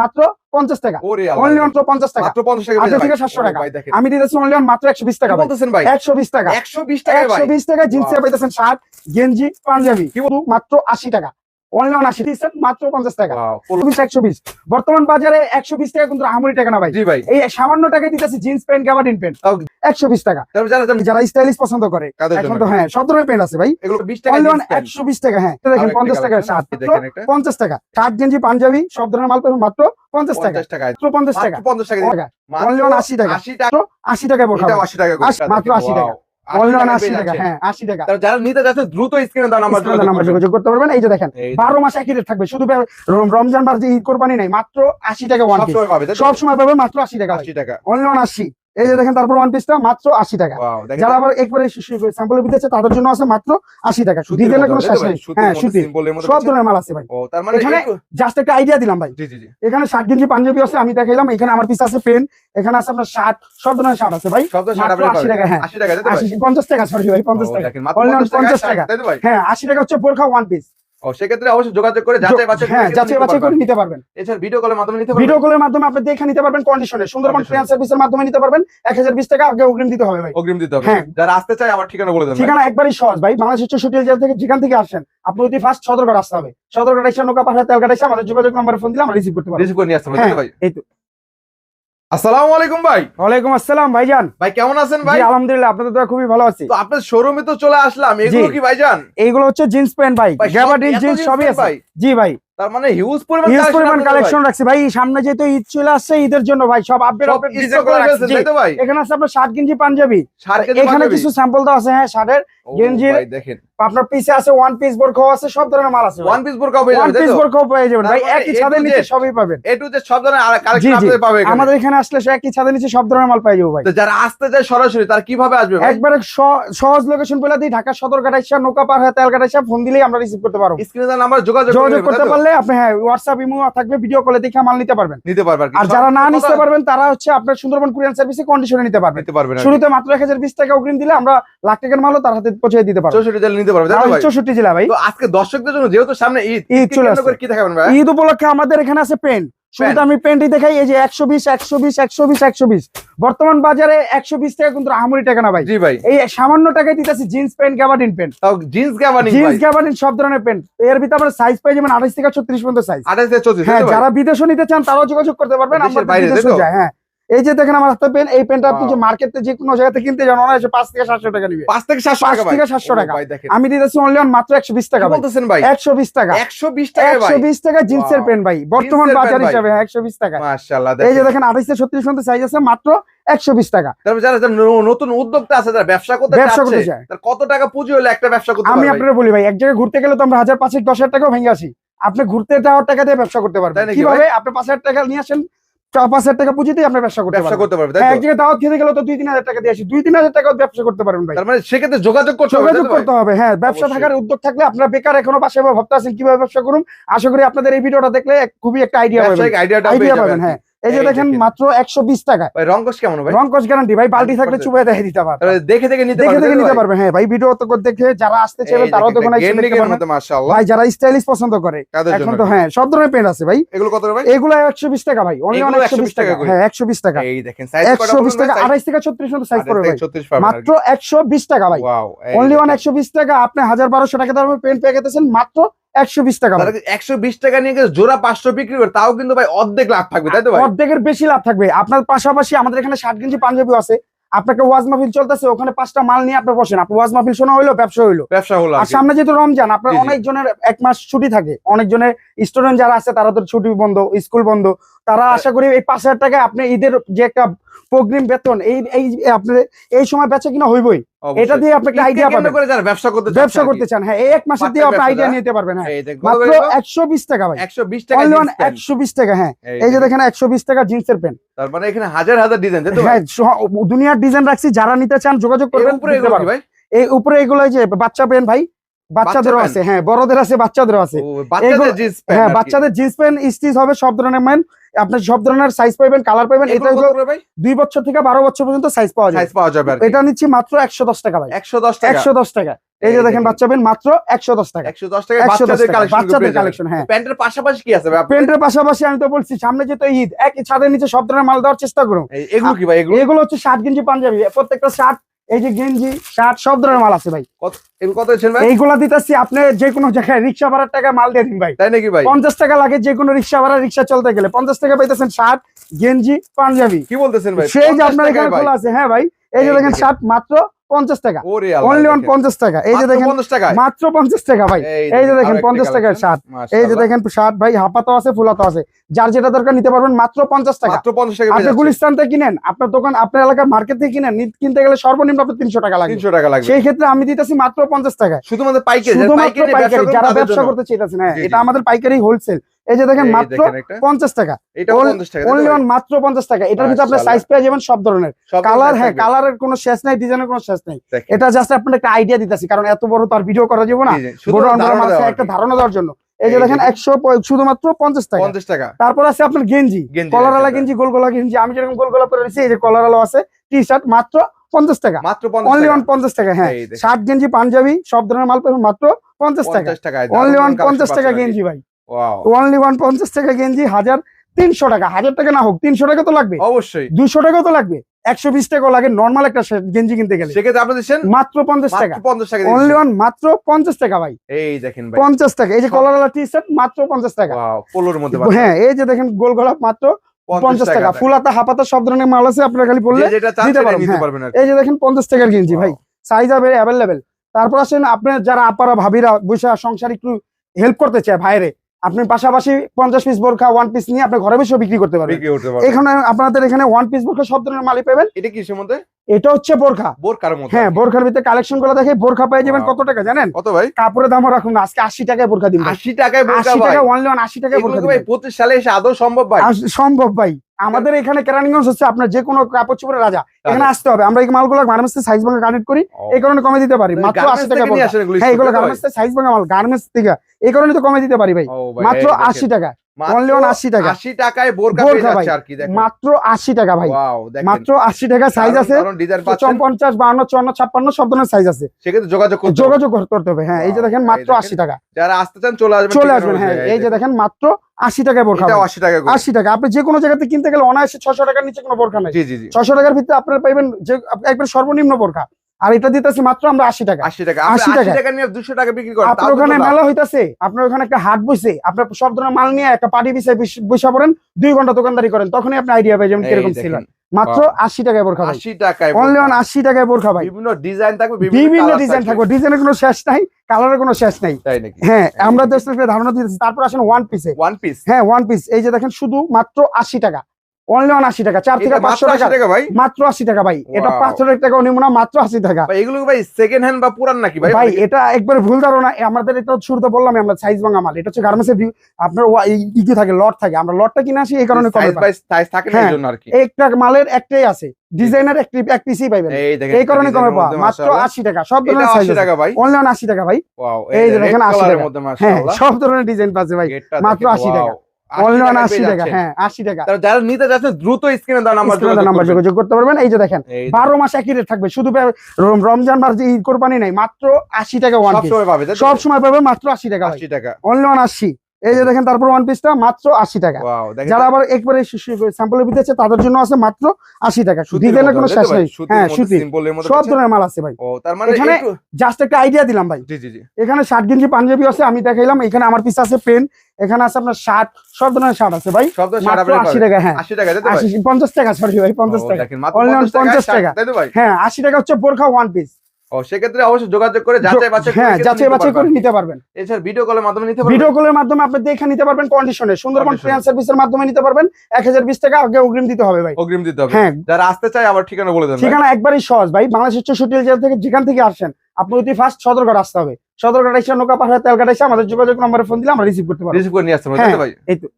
মাত্র পঞ্চাশ টাকা। ওরে অনলি মাত্র পঞ্চাশ টাকা। মাত্র 50 টাকা আশি থেকে সাতশো টাকা। আমি দিতেছি অনলি মাত্র একশো বিশ টাকা পাইতেছেন বলতেছেন ভাই? একশো বিশ টাকা। 120 টাকা একশো বিশ টাকা জিন্স পাইতেছেন পেতেছেন শার্ট গেঞ্জি পাঞ্জাবি। মাত্র আশি টাকা। অনলি মাত্র পঞ্চাশ টাকা। বিশ একশো বিশ। বর্তমান বাজারে একশো বিশ টাকা কিন্তু আহামরি টাকা না ভাই। ভাই। এই সামান্য টাকায় দিতেছি জিন্স প্যান্ট প্যান্ট। একশো বিশ টাকা। যারা স্টাইলিশ পছন্দ করে এখন তো হ্যাঁ সব ধরনের প্যান্ট আছে ভাই। এগুলো 20 টাকা অনলি জিন্স প্যান্ট। একশো বিশ টাকা হ্যাঁ। দেখেন পঞ্চাশ টাকা শার্ট। পঞ্চাশ টাকা। শার্ট গেঞ্জি পাঞ্জাবি সব ধরনের মাল পাবেন মাত্র পঞ্চাশ টাকা। 50 টাকা। পঞ্চাশ টাকা। মাত্র 50 টাকা। দিয়ে- টাকা। মাত্র Only on 80 টাকা। 80 টাকা। মাত্র আশি টাকা বোরখা এটাও 80 টাকা করে। আশি- টাকা। Wow, 80 অনলি টাকায় আশি টাকা। হ্যাঁ আশি টাকা। যারা নিতে যাচ্ছে দ্রুত স্ক্রিনে দাও নাম্বার স্ক্রিনে নাম্বার যোগাযোগ করতে পারবেন। এই যে। দেখেন বারো মাস একই রেট থাকবে। শুধু রমজান বার যে ঈদ কোরবানি নাই মাত্র আশি টাকা ওয়ান সব সময় পাবে মাত্র আশি টাকা। 80 টাকা। অনলি ওয়ান আশি। এই যে দেখেন তারপর ওয়ান পিসটা মাত্র আশি টাকা। যারা আবার একবারে স্যাম্পলের ভিতরে আছে তাদের জন্য আছে মাত্র আশি টাকা। সুতির ডিজাইনের কোনো শেষ নেই। হ্যাঁ সুতি মধ্যে সব ধরনের মাল আছে ভাই। মানে এখানে জাস্ট একটা আইডিয়া দিলাম ভাই। এখানে ষাট গেঞ্জি পাঞ্জাবি আছে আমি দেখাইলাম। এখানে আমার পিস আছে পেন এখানে আছে আপনার শার্ট সব ধরনের শার্ট আছে ভাই। 80 টাকা, হ্যাঁ। 80 টাকা তাই তো ভাই? আশি পঞ্চাশ টাকা সরি ভাই পঞ্চাশ টাকা। দেখেন, মাত্র Only on 50 পঞ্চাশ টাকা। হ্যাঁ আশি টাকা হচ্ছে বোরখা ওয়ান পিস সেক্ষেত্রে অবশ্যই যোগাযোগ করে যাচাই বাছাই হ্যাঁ যাচাই বাছাই করে নিতে পারবেন। এছাড়া ভিডিও কলের মাধ্যমে নিতে পারবেন। ভিডিও কলের মাধ্যমে আপনি দেখে নিতে পারবেন কন্ডিশনে সুন্দরবন. ট্রেন সার্ভিসের মাধ্যমে নিতে পারবেন। এক হাজার বিশ টাকা আগে অগ্রিম দিতে হবে ভাই। অগ্রিম দিতে হবে। হ্যাঁ। যারা আসতে চায় আমার ঠিকানা বলে দেন ঠিকানা একবারই সহজ ভাই। বাংলাদেশের চৌষট্টি জেলা থেকে যেখান থেকে আসেন আপনি যদি ফার্স্ট সদরঘাট আসতে হবে। সদরঘাট এসে নৌকা পাশে তেলঘাট এসে আমাদের যোগাযোগ নাম্বার ফোন দিলে আমরা রিসিভ করতে পারব। রিসিভ করে নিয়ে আসতে হ্যাঁ ভাই? এই তো। আসসালামু আলাইকুম ভাই। ওয়ালাইকুম আসসালাম ভাইজান। ভাই কেমন আছেন ভাই? আলহামদুলিল্লাহ আপনাদের তো খুবই ভালো আছি। তো আপনার শোরুমে তো চলে আসলাম এগুলো কি ভাইজান? এইগুলো হচ্ছে জিন্স প্যান্ট ভাই জিন্স সবই আছে? জি ভাই। তার মানে হিউজ পরিমাণ হিউজ পরিমাণ কালেকশন রাখছি ভাই সামনে যেহেতু ঈদ চলে আসছে ঈদের জন্য ভাই সব আপডেট আপডেট ডিজাইন করে ফেলছেন ভাই? এখানে আছে আপনার শার্ট গেঞ্জি পাঞ্জাবি। এখানে কিছু স্যাম্পল তো আছে হ্যাঁ শার্টের। ও দেখেন। আপনার পিসে আছে ওয়ান পিস বোরখাও আছে সব ধরনের মাল আছে ওয়ান পিস বোরকা পেয়ে যাবেন তাই পিস বোরখাও পেয়ে যাবেন ভাই মানে একই ছাদের নিচে সবই পাবেন। এ টু জেড সব ধরনের কালেকশন জি আপনাদের এখানে। আমাদের এখানে আসলে একই ছাদের নিচে সব ধরনের মাল যাব ভাই। তো যারা আসতে চায় সরাসরি তার কীভাবে আসবে একবারে সহজ লোকেশন বলে দিই ঢাকা সদরঘাট এসে হয়ে তেলঘাট এসে ফোন দিলেই আমরা রিসিভ করতে পারব। স্ক্রিনে দেওয়া নাম্বার যোগাযোগ যোগাযোগ করতে পারলে আপনি হ্যাঁ হোয়াটসঅ্যাপ ইমো থাকবে ভিডিও কলে দেখে মাল নিতে পারবেন। নিতে পারবে আর যারা না নিতে পারবেন তারা হচ্ছে আপনার সুন্দরবন কুরিয়ান সার্ভিসে কন্ডিশনে নিতে পারবেন। নিতে পারবেন শুরুতে মাত্র এক হাজার বিশ টাকা অগ্রিম দিলে আমরা লাখ টাকার মালও তার হাতে পৌঁছে দিতে পারব চৌষট্টি জেলা নিতে পারবে ভাই? চৌষট্টি জেলা ভাই। আজকে দর্শকদের জন্য যেহেতু সামনে ঈদ ঈদ চলে কি দেখাবেন ভাই? ঈদ উপলক্ষে আমাদের এখানে আছে আমি দেখাই এই যে একশো বিশ একশো বিশ একশো বিশ একশো বিশ। বর্তমান বাজারে একশো বিশ টাকা কিন্তু আহামরি টাকা না ভাই। জি ভাই। এই সামান্য টাকায় দিতেছি jeans pant gabardine pant. Jeans গাবানি jeans gabardine সব ধরনের প্যান্ট। এর ভিতরে আপনার সাইজ পাই যেমন আঠাশ থেকে ছত্রিশ পর্যন্ত সাইজ 28 থেকে 34 হ্যাঁ? যারা বিদেশে নিতে চান তারাও যোগাযোগ করতে পারবেন। আমাদের বাইরে, বিদেশেও যায় হ্যাঁ। এই যে দেখেন আমার হাতে পেন এই পেনটা আপনি. যে মার্কেটে যে কোনো জায়গাতে কিনতে যান অনায়াসে পাঁচ থেকে সাতশো টাকা নিবে। পাঁচ থেকে 700 পাঁচ থেকে 700 টাকা। আমি দিতেছি অনলি মাত্র একশো বিশ টাকা বলতেছেন ভাই? একশো বিশ টাকা। 120 টাকা একশো ভাই বিশ টাকা জিন্সের পেন ভাই। বর্তমান বাজার হিসাবে একশো বিশ টাকা। মাশাআল্লাহ এই যে দেখেন। থেকে ছত্রিশ পর্যন্ত সাইজ আছে মাত্র একশো বিশ টাকা। তারপর যারা যারা নতুন উদ্যোক্তা আছে যারা ব্যবসা করতে ব্যবসা করতে চায়। তার কত টাকা পুঁজি হলে একটা ব্যবসা করতে আমি আপনার বলি ভাই এক জায়গায় ঘুরতে গেলে তো আমরা হাজার পাঁচেক দশ হাজার টাকাও ভেঙে আসি। আপনি ঘুরতে যাওয়ার টাকা দিয়ে ব্যবসা করতে পারবেন। কীভাবে? আপনি পাঁচ হাজার টাকা নিয়ে আসেন চার পাঁচ হাজার টাকা পুঁজিতেই আপনার ব্যবসা করতে ব্যবসা করতে পারবেন তাই এক জায়গায় দাওয়াত খেতে গেলে তো দুই তিন হাজার টাকা দিয়ে আসি। দুই তিন হাজার টাকা ব্যবসা করতে পারবেন ভাই। মানে সেক্ষেত্রে যোগাযোগ করতে যোগাযোগ? করতে হবে হ্যাঁ ব্যবসা থাকার উদ্যোগ থাকলে আপনার বেকার এখনও ভাবতে আছেন কীভাবে ব্যবসা করুন। আশা করি আপনাদের এই ভিডিওটা দেখলে খুবই একটা আইডিয়া পাবেন। আইডিয়া পাবেন হ্যাঁ। এই যে দেখেন দেখেন। মাত্র একশো বিশ টাকা ভাই কেমন ভাই? রংকশ গ্যারান্টি ভাই বালতি থাকলে 100% দেখে দিতে দেখে দেখে নিতে দেখে দেখে নিতে ভাই? পারবেন হ্যাঁ ভাই ভিডিও তো দেখে যারা আসতে তারাও মতো ভাই যারা স্টাইলিশ পছন্দ করে কাদের এখন তো হ্যাঁ সব ধরনের পেন আছে ভাই। এগুলো কত ভাই? এগুলো একশো বিশ টাকা ভাই অনলি একশো বিশ টাকা। হ্যাঁ একশো বিশ টাকা। এই দেখেন একশো বিশ টাকা আঠাইশ থেকে ছত্রিশ পর্যন্ত সাইজ পড়বে ভাই। 36 পাবেন মাত্র একশো বিশ টাকা ভাই। অনলি ওয়ান একশো বিশ টাকা আপনি হাজার বারোশো টাকা দামের পেন পেয়ে গেছেন মাত্র একশো বিশ টাকা একশো বিশ টাকা নিয়ে জোড়া পাঁচশো বিক্রি করে তাও কিন্তু ভাই অর্ধেক লাভ থাকবে তাই তো অর্ধেকের বেশি লাভ থাকবে। আপনার পাশাপাশি আমাদের এখানে ষাট গেঞ্জি পাঞ্জাবি আছে। আপনাকে ওয়াজ মাহফিল চলতেছে ওখানে পাঁচটা মাল নিয়ে আপনি বসেন। আপনি ওয়াজ মাহফিল শোনা হইল ব্যবসা হইল। ব্যবসা হলো আর আর সামনে যেহেতু রমজান আপনার জি, জি। অনেক জনের এক মাস ছুটি থাকে। অনেক জনের স্টুডেন্ট যারা আছে তারা তো ছুটি বন্ধ স্কুল বন্ধ। তারা আশা করি এই পাঁচ হাজার টাকায় আপনি ঈদের যে একটা প্রোগ্রাম বেতন এই এই আপনার এই সময় বেচা কিনা হইবই। এটা দিয়ে আপনি একটা আইডিয়া পাবেন। করে যারা ব্যবসা করতে ব্যবসা করতে চান হ্যাঁ এই এক মাসের দিয়ে আপনি আইডিয়া নিতে পারবেন হ্যাঁ। মাত্র একশো বিশ টাকা ভাই। একশো বিশ টাকা অনলি জিন্স প্যান্ট। একশো বিশ টাকা হ্যাঁ। এই যে দেখেন। দেখেন একশো বিশ টাকা জিন্সের প্যান্ট। তার মানে এখানে হাজার হাজার ডিজাইন তাই তো ভাই? হ্যাঁ দুনিয়ার ডিজাইন রাখছি যারা নিতে চান যোগাযোগ করবেন উপরে এগুলো ভাই? এই উপরে এগুলো যে বাচ্চা পেন ভাই বাচ্চাদেরও আছে হ্যাঁ বড়দের আছে বাচ্চাদেরও আছে। হ্যাঁ বাচ্চাদের জিন্স প্যান্ট স্টিচ হবে সব ধরনের ম্যান আপনি সব ধরনের সাইজ পাবেন কালার পাবেন এটা দুই বছর থেকে বারো বছর পর্যন্ত সাইজ পাওয়া যায় সাইজ পাওয়া যাবে এটা নিচ্ছি মাত্র একশো দশ টাকা ভাই। একশো দশ টাকা? একশো দশ টাকা। এই যে দেখেন। বাচ্চা পেন মাত্র একশো দশ টাকা। একশো দশ টাকা বাচ্চাদের কালেকশন বাচ্চাদের কালেকশন হ্যাঁ। প্যান্টের পাশাপাশি কি আছে প্যান্টের পাশাপাশি আমি তো বলছি সামনে যেহেতু ঈদ একই ছাদের নিচে সব ধরনের মাল দেওয়ার চেষ্টা করুন। এগুলো কি ভাই এগুলো? হচ্ছে শার্ট গেঞ্জি পাঞ্জাবি প্রত্যেকটা শার্ট এই যে গেঞ্জি শার্ট সব ধরনের মাল আছে ভাই। কত ভাই? এইগুলা দিতেছি আপনি যে কোনো জায়গায় রিক্সা ভাড়ার টাকা মাল দিয়ে দিন ভাই। তাই নাকি ভাই? পঞ্চাশ টাকা লাগে যে কোনো রিক্সা ভাড়া রিক্সা চলতে গেলে। পঞ্চাশ টাকা পাইতেছেন শার্ট গেঞ্জি পাঞ্জাবি। কি বলতেছেন ভাই? সেই যে আপনার এখানে খোলা আছে হ্যাঁ ভাই? এই যে দেখেন। শার্ট মাত্র পঞ্চাশ টাকা। অনলি অন পঞ্চাশ টাকা। এই যে দেখেন মাত্র পঞ্চাশ টাকা ভাই। এই যে দেখেন পঞ্চাশ টাকার শার্ট এই যে দেখেন শার্ট ভাই আছে ফুলাতো আছে। যার যেটা দরকার নিতে পারবেন মাত্র পঞ্চাশ টাকা। মাত্র 50 আপনি গুলিস্তান থেকে কিনেন আপনার দোকান আপনার এলাকার মার্কেট থেকে কিনেন কিনতে গেলে সর্বনিম্ন আপনার তিনশো টাকা লাগে 300 টাকা লাগবে। সেই ক্ষেত্রে আমি দিতেছি মাত্র পঞ্চাশ টাকা শুধুমাত্র পাইকারি যারা ব্যবসা। করতে চাইতেছেন হ্যাঁ এটা আমাদের পাইকারি হোলসেল এই যে দেখেন মাত্র পঞ্চাশ টাকা। এটা Only- 50 টাকা তাই তো অনলি? অন মাত্র পঞ্চাশ টাকা। এটার ভিতরে আপনি মাশাআল্লাহ। সাইজ পেয়ে যাবেন সব ধরনের। কালার হ্যাঁ কালারের কোনো শেষ নাই ডিজাইনের কোনো শেষ নাই। এটা জাস্ট আপনার একটা আইডিয়া দিতেছি কারণ এত বড় তো আর ভিডিও করা যাবে না। একটা ধারণা দেওয়ার জন্য। এই যে দেখেন একশো শুধুমাত্র পঞ্চাশ টাকা। 50 টাকা। তারপর আছে আপনার গেঞ্জি। কলারালা গেঞ্জি গোল গোলা গেঞ্জি আমি যেরকম গোল গোলা করে এই যে কলারালো আছে টি শার্ট মাত্র পঞ্চাশ টাকা। মাত্র অনলি অন পঞ্চাশ টাকা হ্যাঁ। শার্ট গেঞ্জি পাঞ্জাবি সব ধরনের মাল পাবেন মাত্র পঞ্চাশ টাকা। অনলি ওয়ান পঞ্চাশ টাকা। গেঞ্জি ভাই। অনলি ওয়ান পঞ্চাশ টাকা গেঞ্জি হাজার তিনশো টাকা। হাজার টাকা না হোক তিনশো টাকা তো লাগবে। অবশ্যই। দুশো টাকা তো লাগবে। একশো বিশ টাকাও লাগে নর্মাল একটা গেঞ্জি কিনতে গেলে। সেক্ষেত্রে আপনি দিচ্ছেন মাত্র পঞ্চাশ টাকা। মাত্র 50 টাকা অনলি ওয়ান মাত্র পঞ্চাশ টাকা ভাই। এই দেখেন পঞ্চাশ টাকা। এই যে কলারওয়ালা টি শার্ট মাত্র পঞ্চাশ টাকা। পোলোর মধ্যে হ্যাঁ এই যে দেখেন গোল গলা মাত্র পঞ্চাশ টাকা। ফুলাতা হাপাতা সব ধরনের মাল আছে আপনারা খালি বললে দিতে পারবেন, হ্যাঁ। এই যে দেখেন পঞ্চাশ টাকার গেঞ্জি ভাই। সাইজ হবে অ্যাভেলেবেল তারপর আসেন আপনার যারা আপারা ভাবিরা বসে সংসার একটু হেল্প করতে চায় ভাইরে আপনি পাশাপাশি পঞ্চাশ পিস বোরখা ওয়ান পিস নিয়ে আপনি ঘরে বসে বিক্রি করতে পারবেন। এখানে আপনাদের এখানে ওয়ান পিস বোরখা সব ধরনের মালিক পাবেন। এটা কিসের মধ্যে? এটা হচ্ছে বোরখা। বোরখার মধ্যে। হ্যাঁ বোরখার ভিতরে কালেকশনগুলো দেখে বোরখা পেয়ে যাবেন কত টাকা জানেন? কত ভাই? কাপড়ের দাম রাখুন আজকে আশি টাকায় বোরখা দিন আশি টাকায় বোরখা আশি ভাই। টাকা অনলি ওয়ান আশি টাকায় এগুলো বোরখা ভাই দিবেন। পঁচিশ সালে এসে আদৌ সম্ভব ভাই? সম্ভব ভাই। আমাদের এখানে কেরানীগঞ্জ হচ্ছে আপনার যে কোনো কাপড় চোপড়ের রাজা। এখানে আসতে হবে। আমরা এই মালগুলো গার্মেন্টস সাইজ ভাঙা কানেক্ট করি। এই কারণে কমে দিতে পারি। মাত্র আশি টাকা হ্যাঁ এগুলো গার্মেন্টস সাইজ ভাঙা মাল। গার্মেন্টস থেকে। এই কারণে তো কমে দিতে পারি ভাই। মাত্র আশি টাকা। মাত্র only on 80 টাকা। 80 টাকায় বোরকা বোরকা পেয়ে ভাই। যাচ্ছে আর কি দেখেন। মাত্র আশি টাকা ভাই। মাত্র আশি টাকা সাইজ আছে। পঞ্চাশ বাহান্ন চুয়ান্ন ছাপ্পান্ন সব ধরনের সাইজ আছে। সেক্ষেত্রে যোগাযোগ যোগাযোগ করতে হবে হ্যাঁ এই যে দেখেন মাত্র আশি টাকা। যারা আসতে চান চলে আসবেন চলে আসবেন হ্যাঁ এই যে দেখেন। মাত্র আশি টাকায় বোরখা। 80 টাকা আশি টাকা। আপনি যে কোনো জায়গাতে কিনতে গেলে অনায়াসে ছশো টাকার নিচে কোনো বোরখা নাই। ছশো টাকার ভিতরে আপনারা পাইবেন যে একবার সর্বনিম্ন বোরখা। আর এটা দিতেছি মাত্র আমরা আশি টাকা। 80 টাকা। আপনি 80 80 টাকা। নিয়ে 200 টাকা বিক্রি করেন আপনার ওখানে। মেলা হইতাছে আপনার ওখানে একটা হাট বসে আপনার সব ধরনের মাল নিয়ে একটা পার্টি বিষয় বসে পড়েন দুই ঘণ্টা দোকানদারি করেন তখনই আপনি আইডিয়া পাই যেমন কীরকম ছিলেন মাত্র আশি টাকায় বোরখা ভাই। 80 টাকায় অনলি অন আশি টাকায় বোরখা ভাই। বিভিন্ন ডিজাইন থাকবে বিভিন্ন ডিজাইন থাকবে। ডিজাইনের কোনো শেষ নাই কালারের কোনো শেষ নাই। নাকি? হ্যাঁ আমরা। দেশের ধারণা দিতেছি তারপর আসেন ওয়ান পিসে ওয়ান পিস হ্যাঁ ওয়ান পিস এই যে দেখেন শুধু মাত্র আশি টাকা। অনলি অন আশি টাকা চার থেকে পাঁচশো টাকা। ভাই? মাত্র আশি টাকা ভাই। এটা. পাঁচশো টাকা নিব না মাত্র আশি টাকা। ভাই এগুলো ভাই সেকেন্ড হ্যান্ড বা পুরান নাকি ভাই? ভাই এটা একবারে ভুল ধারণা। আমাদের এটা শুরুতে বললাম আমরা সাইজ ভাঙা মাল এটা হচ্ছে গার্মেন্টসের আপনার ওয়া- ই থাকে লট থাকে। আমরা লটটা কিনে আসি এই কারণে সাইজ থাকে না হ্যাঁ। জন্য আর কি। একটা মালের একটাই আছে। ডিজাইনার একটি এক পিসই পাইবেন। এই কারণে কমে পাওয়া মাত্র মাশাআল্লাহ। আশি টাকা। সব ধরনের 80 সাইজ টাকা ভাই। অনলি অন আশি টাকা ভাই। এই দেখেন 80 টাকা। মধ্যে হ্যাঁ সব ধরনের ডিজাইন পাচ্ছে ভাই। মাত্র দেখেন, 80 টাকা। টাকা হ্যাঁ আশি টাকা। যারা নিতে যাচ্ছেন দ্রুত স্ক্রিনে নাম্বার যোগাযোগ করতে পারবেন। এই যে দেখেন বারো মাস একই রেট থাকবে। শুধু রমজান কোরবানি নাই মাত্র আশি টাকা ওয়ান সব সময় পাবে তাই তো? সব সময় পাবে মাত্র আশি টাকা। আশি টাকা। অনলি ওয়ান আশি। এই যে দেখেন তারপর ওয়ান পিসটা মাত্র আশি টাকা। যারা আবার একবারে স্যাম্পলের ভিতরে আছে তাদের জন্য আছে মাত্র আশি টাকা। ডিজাইনের কোনো শেষ নেই। হ্যাঁ সুতি সব ধরনের মাল আছে ভাই। তার মানে এখানে- জাস্ট একটা আইডিয়া দিলাম ভাই। জি জি জি। এখানে শার্ট গেঞ্জি পাঞ্জাবি আছে আমি দেখাইলাম। এখানে আমার পিস আছে পেন এখানে আছে আপনার শার্ট সব ধরনের শার্ট আছে ভাই। আশি টাকা হ্যাঁ। 80 টাকা আশি পঞ্চাশ টাকা সরি ভাই পঞ্চাশ টাকা। দেখেন মাত্র Only on 50 টাকায় 50 শার্ট, টাকা। হ্যাঁ আশি টাকা হচ্ছে বোরখা ওয়ান পিস ও সেক্ষেত্রে অবশ্যই যোগাযোগ করে যাচাই বাছাই হ্যাঁ যাচাই নিতে বাছাই করে পারবেন। নিতে পারবেন। এছাড়া ভিডিও কলের মাধ্যমে নিতে পারবেন? ভিডিও কলের মাধ্যমে আপনি দেখে নিতে পারবেন কন্ডিশনে সুন্দরবন সার্ভিসের মাধ্যমে নিতে পারবেন। এক হাজার বিশ টাকা আগে অগ্রিম দিতে হবে ভাই। অগ্রিম দিতে হবে। হ্যাঁ। যারা আসতে চায় আবার ঠিকানা বলে দেন ঠিকানা একবারই সহজ ভাই। বাংলাদেশের চৌষট্টি জেলা থেকে যেখান থেকে আসেন আপনি অতি ফার্স্ট সদরঘাট আসতে হবে। সদরঘাট এসে নৌকা পাহাড়ে তেলঘাট এসে আমাদের যোগাযোগ নম্বরে ফোন দিলে আমরা রিসিভ করতে পারব। রিসিভ করে নিয়ে আসতে পারবেন ভাই? এই তো।